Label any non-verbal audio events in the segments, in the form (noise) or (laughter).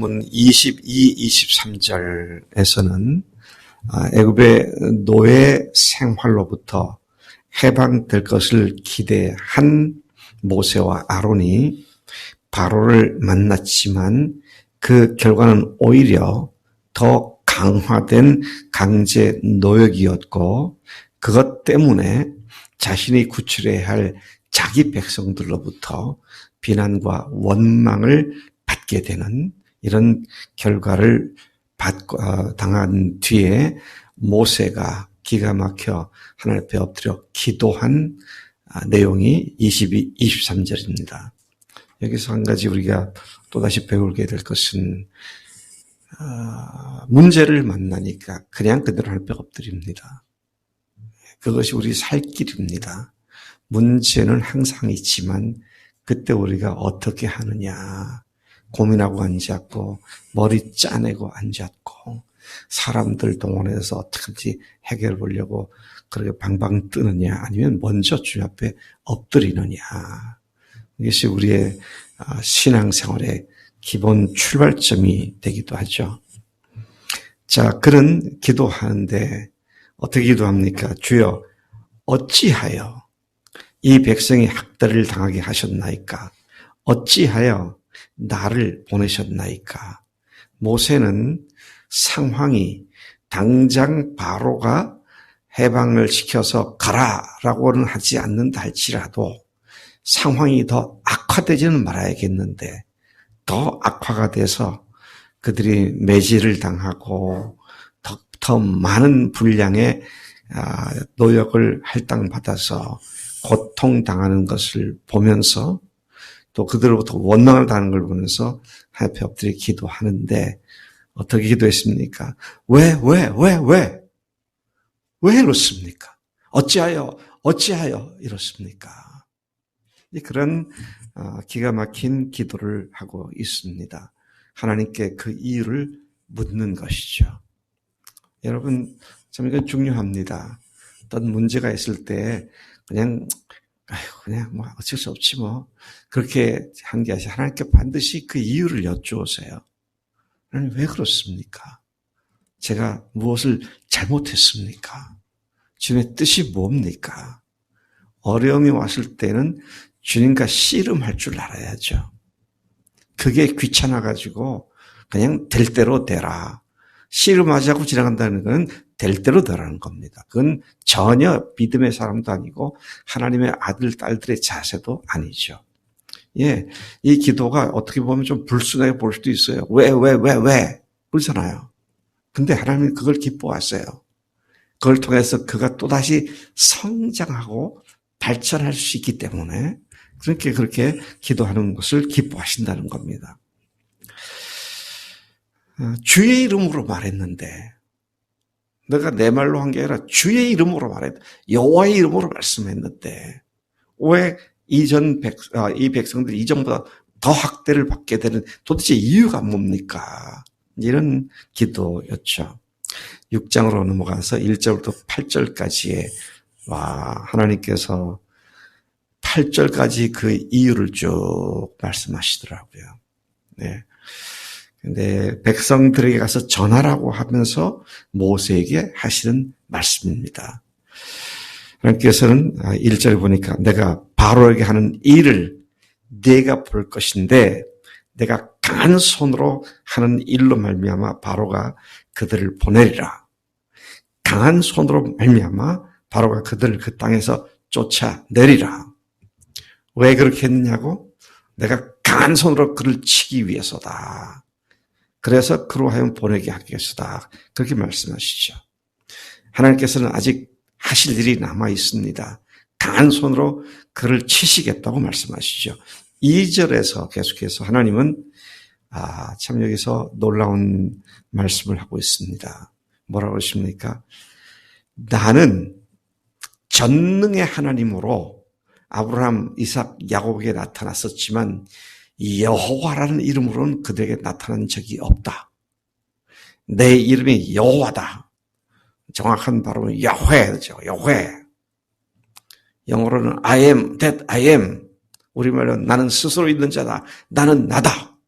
본문 22, 23절에서는 아, 애굽의 노예 생활로부터 해방될 것을 기대한 모세와 아론이 바로를 만났지만 그 결과는 오히려 더 강화된 강제 노역이었고 그것 때문에 자신이 구출해야 할 자기 백성들로부터 비난과 원망을 받게 되는 이런 결과를 받고 어, 당한 뒤에 모세가 기가 막혀 하나님 앞에 엎드려 기도한 아, 내용이 22, 23절입니다. 여기서 한 가지 우리가 또다시 배우게 될 것은 아, 문제를 만나니까 그냥 그대로 앞에 엎드립니다. 그것이 우리 살 길입니다. 문제는 항상 있지만 그때 우리가 어떻게 하느냐 고민하고 앉았고 머리 짜내고 앉았고 사람들 동원해서 어떻게든지 해결해 보려고 그렇게 방방 뜨느냐 아니면 먼저 주 앞에 엎드리느냐 이것이 우리의 아, 신앙생활의 기본 출발점이 되기도 하죠. 자, 그런 기도하는데 어떻게 기도합니까? 주여 어찌하여 이 백성이 학대를 당하게 하셨나이까? 어찌하여 나를 보내셨나이까? 모세는 상황이 당장 바로가 해방을 시켜서 가라라고는 하지 않는다 할지라도 상황이 더 악화되지는 말아야겠는데 더 악화가 돼서 그들이 매질을 당하고 더, 더 많은 분량의 아, 노역을 할당받아서 고통당하는 것을 보면서 또 그들로부터 원망을 당하는 걸 보면서 하나님 엎드려 기도하는데 어떻게 기도했습니까? 왜, 왜, 왜, 왜? 왜 이렇습니까? 어찌하여, 어찌하여 이렇습니까? 그런 어, 기가 막힌 기도를 하고 있습니다. 하나님께 그 이유를 묻는 것이죠. 여러분, 참 이건 중요합니다. 어떤 문제가 있을 때 그냥 아휴, 그냥 뭐 어쩔 수 없지 뭐. 그렇게 한 게 아니라 하나님께 반드시 그 이유를 여쭈어세요. 하나님 왜 그렇습니까? 제가 무엇을 잘못했습니까? 주님의 뜻이 뭡니까? 어려움이 왔을 때는 주님과 씨름할 줄 알아야죠. 그게 귀찮아가지고 그냥 될 대로 되라. 씨름하자고 지나간다는 것은 될 대로 되라는 겁니다. 그건 전혀 믿음의 사람도 아니고 하나님의 아들, 딸들의 자세도 아니죠. 예, 이 기도가 어떻게 보면 좀 불순하게 볼 수도 있어요. 왜, 왜, 왜, 왜? 그렇잖아요. 근데 하나님은 그걸 기뻐하세요. 그걸 통해서 그가 또다시 성장하고 발전할 수 있기 때문에 그렇게 그렇게 기도하는 것을 기뻐하신다는 겁니다. 어, 주의 이름으로 말했는데 내가 내 말로 한 게 아니라 주의 이름으로 말했다. 여호와의 이름으로 말씀했는데 왜 이전 백, 아, 이 백성들이 이전보다 더 학대를 받게 되는 도대체 이유가 뭡니까? 이런 기도였죠. 6장으로 넘어가서 1절부터 8절까지의 와 하나님께서 8절까지 그 이유를 쭉 말씀하시더라고요. 네. 근데 백성들에게 가서 전하라고 하면서 모세에게 하시는 말씀입니다. 하나님께서는 1절 아, 보니까 내가 바로에게 하는 일을 내가 볼 것인데 내가 강한 손으로 하는 일로 말미암아 바로가 그들을 보내리라. 강한 손으로 말미암아 바로가 그들을 그 땅에서 쫓아내리라. 왜 그렇게 했느냐고? 내가 강한 손으로 그를 치기 위해서다. 그래서 그로 하여금 보내게 하겠다. 그렇게 말씀하시죠. 하나님께서는 아직 하실 일이 남아 있습니다. 강한 손으로 그를 치시겠다고 말씀하시죠. 2절에서 계속해서 하나님은 아, 참 여기서 놀라운 말씀을 하고 있습니다. 뭐라고 하십니까? 나는 전능의 하나님으로 아브라함, 이삭, 야곱에게 나타났었지만 여호와라는 이름으로는 그들에게 나타난 적이 없다. 내 이름이 여호와다. 정확한 발음은 야훼죠. 야훼. 영어로는 I am that I am. 우리말로 나는 스스로 있는 자다. 나는 나다.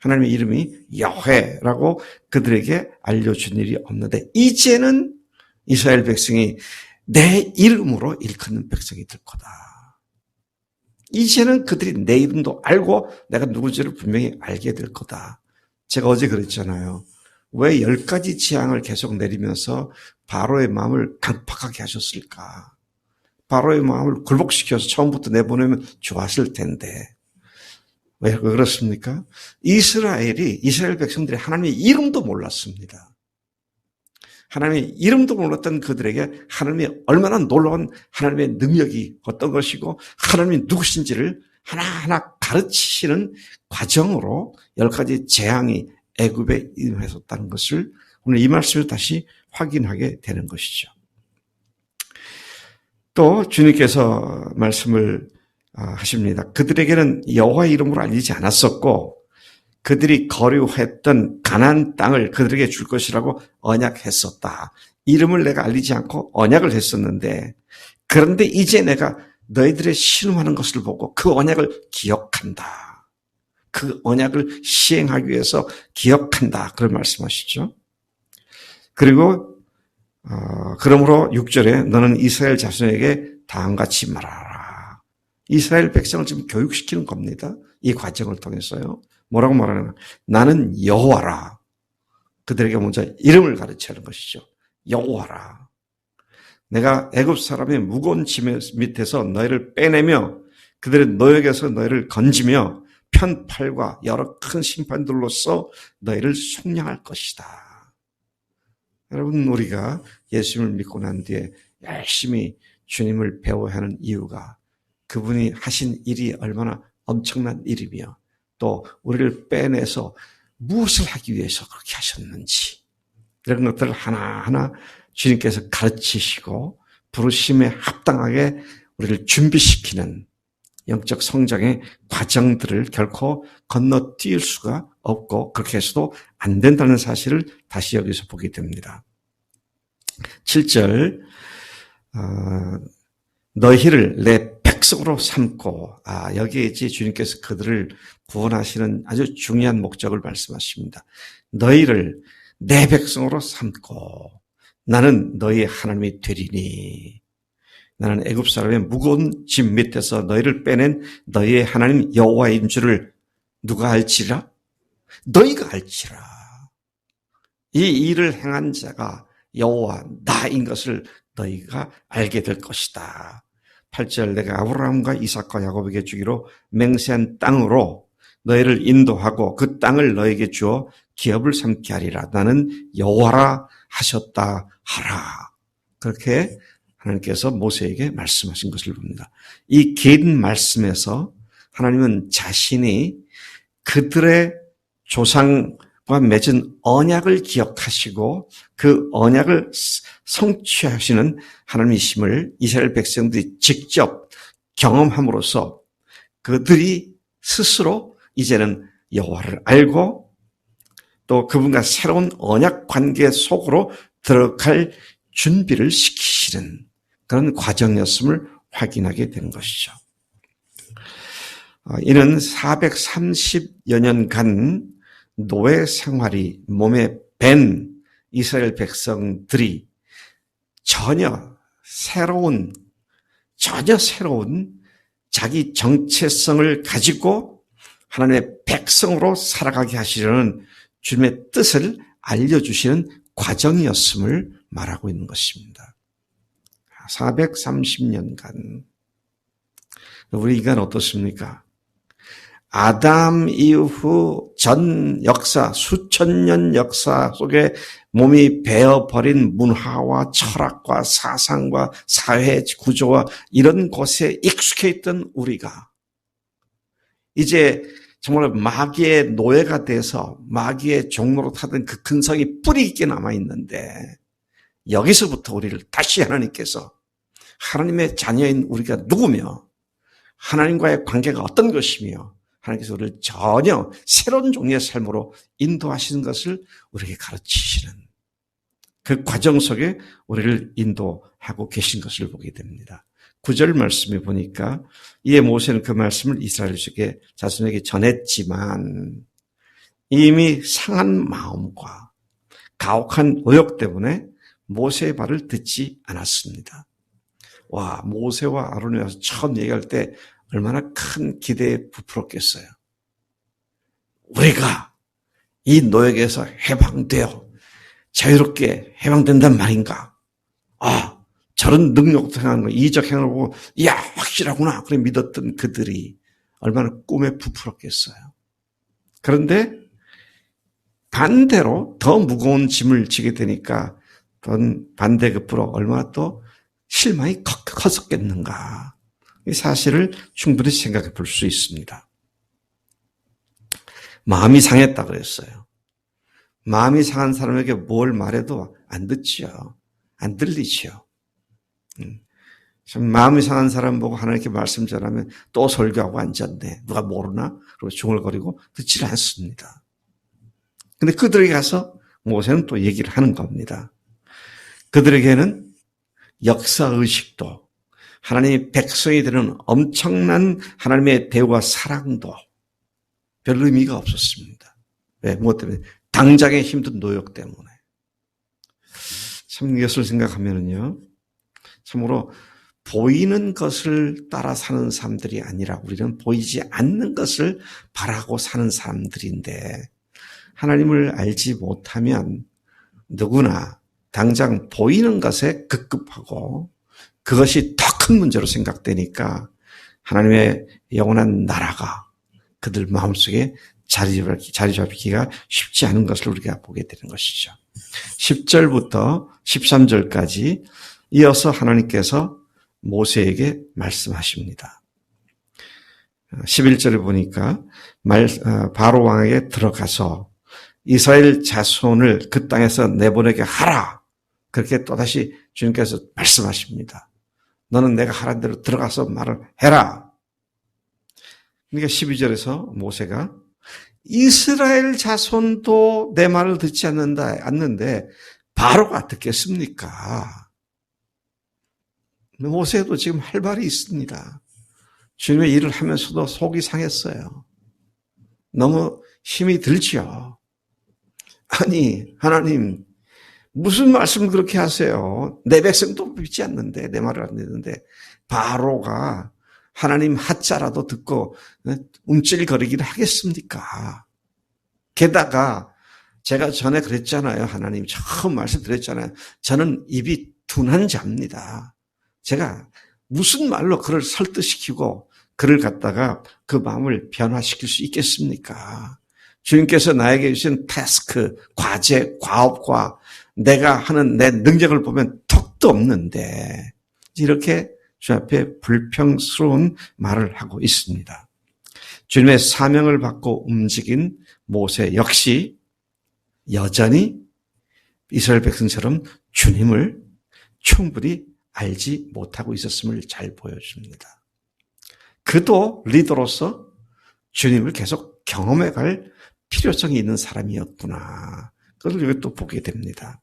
하나님의 이름이 여회라고 그들에게 알려준 일이 없는데 이제는 이스라엘 백성이 내 이름으로 일컫는 백성이 될 거다. 이제는 그들이 내 이름도 알고 내가 누구지를 분명히 알게 될 거다. 제가 어제 그랬잖아요. 왜 열 가지 지향을 계속 내리면서 바로의 마음을 강팍하게 하셨을까? 바로의 마음을 굴복시켜서 처음부터 내보내면 좋았을 텐데. 왜 그렇습니까? 이스라엘이, 이스라엘 백성들이 하나님의 이름도 몰랐습니다. 하나님의 이름도 몰랐던 그들에게 하나님의 얼마나 놀라운 하나님의 능력이 어떤 것이고 하나님이 누구신지를 하나하나 가르치시는 과정으로 열 가지 재앙이 애굽에 임했었다는 것을 오늘 이 말씀을 다시 확인하게 되는 것이죠. 또 주님께서 말씀을 아, 하십니다. 그들에게는 여호와 이름으로 알리지 않았었고 그들이 거류했던 가난 땅을 그들에게 줄 것이라고 언약했었다. 이름을 내가 알리지 않고 언약을 했었는데 그런데 이제 내가 너희들의 신음하는 것을 보고 그 언약을 기억한다. 그 언약을 시행하기 위해서 기억한다. 그런 말씀하시죠. 그리고 어, 그러므로 6절에 너는 이스라엘 자손에게 다음같이 말하라. 이스라엘 백성을 지금 교육시키는 겁니다. 이 과정을 통해서요. 뭐라고 말하는 나는 여호와라. 그들에게 먼저 이름을 가르치는 것이죠. 여호와라. 내가 애굽 사람의 무거운 짐 밑에서 너희를 빼내며 그들의 노역에서 너희를 건지며 편팔과 여러 큰 심판들로서 너희를 속량할 것이다. 여러분 우리가 예수님을 믿고 난 뒤에 열심히 주님을 배워야 하는 이유가 그분이 하신 일이 얼마나 엄청난 일이며 또 우리를 빼내서 무엇을 하기 위해서 그렇게 하셨는지 이런 것들을 하나하나 주님께서 가르치시고 부르심에 합당하게 우리를 준비시키는 영적 성장의 과정들을 결코 건너뛸 수가 없고 그렇게 해서도 안 된다는 사실을 다시 여기서 보게 됩니다. 7절 어, 너희를 내 백성으로 삼고 아 여기에 이제 주님께서 그들을 구원하시는 아주 중요한 목적을 말씀하십니다. 너희를 내 백성으로 삼고 나는 너희 하나님이 되리니 나는 애굽 사람의 무거운 짐 밑에서 너희를 빼낸 너희의 하나님 여호와인 줄을 누가 알지라? 너희가 알지라. 이 일을 행한 자가 여호와 나인 것을 너희가 알게 될 것이다. 8절 내가 아브라함과 이삭과 야곱에게 주기로 맹세한 땅으로 너희를 인도하고 그 땅을 너에게 주어 기업을 삼게 하리라. 나는 여호와라 하셨다 하라. 그렇게 하나님께서 모세에게 말씀하신 것을 봅니다. 이 긴 말씀에서 하나님은 자신이 그들의 조상 과 맺은 언약을 기억하시고 그 언약을 성취하시는 하나님이심을 이스라엘 백성들이 직접 경험함으로써 그들이 스스로 이제는 여호와를 알고 또 그분과 새로운 언약 관계 속으로 들어갈 준비를 시키시는 그런 과정이었음을 확인하게 된 것이죠. 어, 이는 430여 년간 노예 생활이 몸에 밴 이스라엘 백성들이 전혀 새로운, 전혀 새로운 자기 정체성을 가지고 하나님의 백성으로 살아가게 하시려는 주님의 뜻을 알려주시는 과정이었음을 말하고 있는 것입니다. 430년간. 우리 인간 어떻습니까? 아담 이후 전 역사, 수천 년 역사 속에 몸이 베어버린 문화와 철학과 사상과 사회 구조와 이런 곳에 익숙해 있던 우리가 이제 정말 마귀의 노예가 돼서 마귀의 종로로 타던 그 근성이 뿌리 있게 남아 있는데 여기서부터 우리를 다시 하나님께서 하나님의 자녀인 우리가 누구며 하나님과의 관계가 어떤 것이며 하나님께서 우리를 전혀 새로운 종류의 삶으로 인도하시는 것을 우리에게 가르치시는 그 과정 속에 우리를 인도하고 계신 것을 보게 됩니다. 구절 말씀에 보니까 이에 모세는 그 말씀을 이스라엘에게 자손에게 전했지만 이미 상한 마음과 가혹한 의욕 때문에 모세의 말을 듣지 않았습니다. 와, 모세와 아론이 와서 처음 얘기할 때 얼마나 큰 기대에 부풀었겠어요. 우리가 이 노역에서 해방되어 자유롭게 해방된단 말인가? 아, 저런 능력도 행하는 거, 이적 행을 보고, 야, 확실하구나. 그래 믿었던 그들이 얼마나 꿈에 부풀었겠어요. 그런데 반대로 더 무거운 짐을 지게 되니까 반대급부로 얼마나 또 실망이 컸었겠는가. 이 사실을 충분히 생각해 볼 수 있습니다. 마음이 상했다 그랬어요. 마음이 상한 사람에게 뭘 말해도 안 듣지요. 안 들리지요. 음. 참 마음이 상한 사람 보고 하나님께 말씀 전하면 또 설교하고 앉았네. 누가 모르나? 그리고 중얼거리고 듣지 않습니다. 근데 그들에게 가서 모세는 또 얘기를 하는 겁니다. 그들에게는 역사의식도 하나님의 백성이 되는 엄청난 하나님의 대우와 사랑도 별 의미가 없었습니다. 왜? 무엇 때문에? 당장의 힘든 노역 때문에. 참 이것을 생각하면은요, 참으로 보이는 것을 따라 사는 사람들이 아니라 우리는 보이지 않는 것을 바라고 사는 사람들인데, 하나님을 알지 못하면 누구나 당장 보이는 것에 급급하고 그것이 더 큰 문제로 생각되니까 하나님의 영원한 나라가 그들 마음속에 자리 잡기가 쉽지 않은 것을 우리가 보게 되는 것이죠. 10절부터 13절까지 이어서 하나님께서 모세에게 말씀하십니다. 11절에 보니까 말, 어, 바로 왕에게 들어가서 이스라엘 자손을 그 땅에서 내보내게 하라. 그렇게 또다시 주님께서 말씀하십니다. 너는 내가 하란 대로 들어가서 말을 해라. 그러니까 12절에서 모세가 이스라엘 자손도 내 말을 듣지 않는다, 않는데 바로가 듣겠습니까? 모세도 지금 할 말이 있습니다. 주님의 일을 하면서도 속이 상했어요. 너무 힘이 들지요. 아니, 하나님, 무슨 말씀을 그렇게 하세요? 내 백성도 믿지 않는데, 내 말을 안 듣는데, 바로가 하나님 하자라도 듣고 움찔거리기를 하겠습니까? 게다가 제가 전에 그랬잖아요. 하나님 처음 말씀드렸잖아요. 저는 입이 둔한 자입니다. 제가 무슨 말로 그를 설득시키고 그를 갖다가 그 마음을 변화시킬 수 있겠습니까? 주님께서 나에게 주신 태스크, 과제, 과업과 내가 하는 내 능력을 보면 턱도 없는데 이렇게 주 앞에 불평스러운 말을 하고 있습니다. 주님의 사명을 받고 움직인 모세 역시 여전히 이스라엘 백성처럼 주님을 충분히 알지 못하고 있었음을 잘 보여줍니다. 그도 리더로서 주님을 계속 경험해 갈 필요성이 있는 사람이었구나. 그걸 여기 또 보게 됩니다.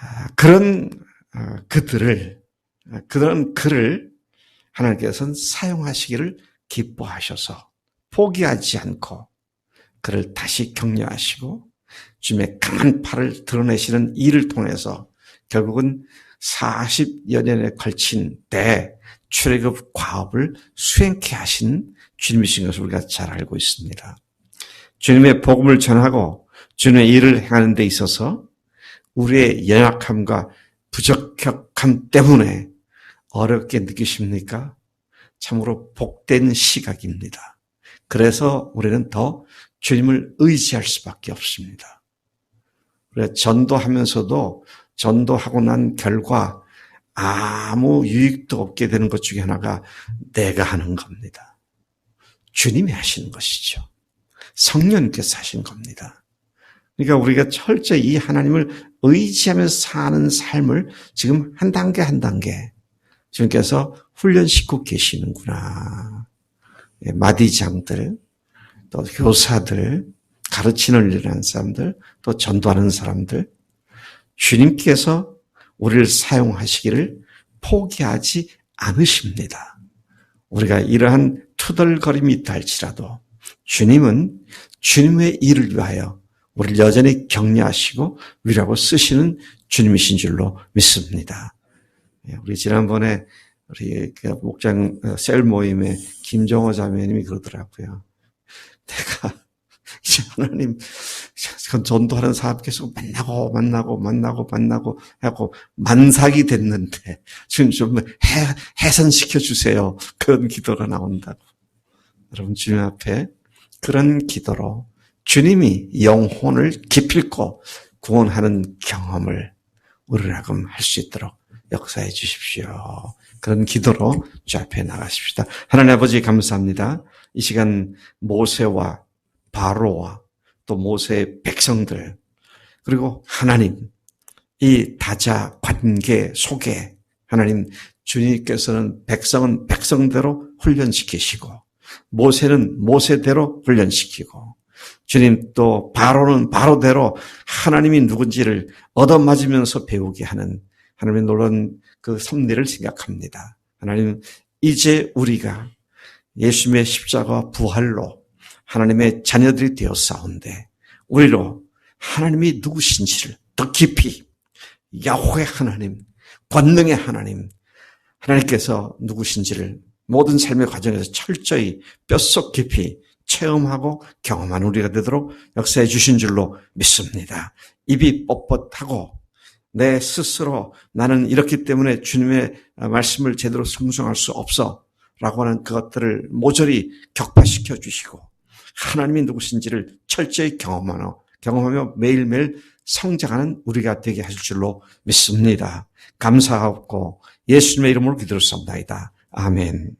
아, 그런 아, 그들을, 아, 그런 그를 하나님께서는 사용하시기를 기뻐하셔서 포기하지 않고 그를 다시 격려하시고 주님의 강한 팔을 드러내시는 일을 통해서 결국은 40여 년에 걸친 대 출애굽 과업을 수행케 하신 주님이신 것을 우리가 잘 알고 있습니다. 주님의 복음을 전하고 주님의 일을 행하는 데 있어서 우리의 연약함과 부적격함 때문에 어렵게 느끼십니까? 참으로 복된 시각입니다. 그래서 우리는 더 주님을 의지할 수밖에 없습니다. 그래 전도하면서도 전도하고 난 결과 아무 유익도 없게 되는 것 중에 하나가 내가 하는 겁니다. 주님이 하시는 것이죠. 성령께서 하신 겁니다. 그러니까 우리가 철저히 이 하나님을 의지하면서 사는 삶을 지금 한 단계 한 단계 주님께서 훈련시키고 계시는구나. 예, 마디장들, 또 교사들, 가르치는 일을 하는 사람들, 또 전도하는 사람들, 주님께서 우리를 사용하시기를 포기하지 않으십니다. 우리가 이러한 투덜거림이 있다 할지라도 주님은 주님의 일을 위하여 우리를 여전히 격려하시고 위로하고 쓰시는 주님이신 줄로 믿습니다. 예, 우리 지난번에 우리 그 목장 어, 셀 모임에 김정호 자매님이 그러더라고요. 내가 (laughs) 이제 하나님 전도하는 사람 계속 만나고 만나고 만나고 만나고 하고 만삭이 됐는데 지금 좀 해, 해산시켜 주세요. 그런 기도가 나온다고. 여러분 주님 앞에 그런 기도로 주님이 영혼을 기필코 구원하는 경험을 우리라금 할 수 있도록 역사해 주십시오. 그런 기도로 주 앞에 나가십시다. 하나님 아버지 감사합니다. 이 시간 모세와 바로와 또 모세의 백성들 그리고 하나님 이 다자 관계 속에 하나님 주님께서는 백성은 백성대로 훈련시키시고 모세는 모세대로 훈련시키고 주님 또 바로는 바로대로 하나님이 누군지를 얻어맞으면서 배우게 하는 하나님의 놀라운 그 섭리를 생각합니다. 하나님 이제 우리가 예수님의 십자가 부활로 하나님의 자녀들이 되었사온데 우리로 하나님이 누구신지를 더 깊이 야훼 하나님, 권능의 하나님, 하나님께서 누구신지를 모든 삶의 과정에서 철저히 뼛속 깊이 체험하고 경험한 우리가 되도록 역사해 주신 줄로 믿습니다. 입이 뻣뻣하고 내 스스로 나는 이렇기 때문에 주님의 말씀을 제대로 성성할 수 없어 라고 하는 그것들을 모조리 격파시켜 주시고 하나님이 누구신지를 철저히 경험하며 경험하며 매일매일 성장하는 우리가 되게 하실 줄로 믿습니다. 감사하고 예수님의 이름으로 기도를 쏩니다. 아멘.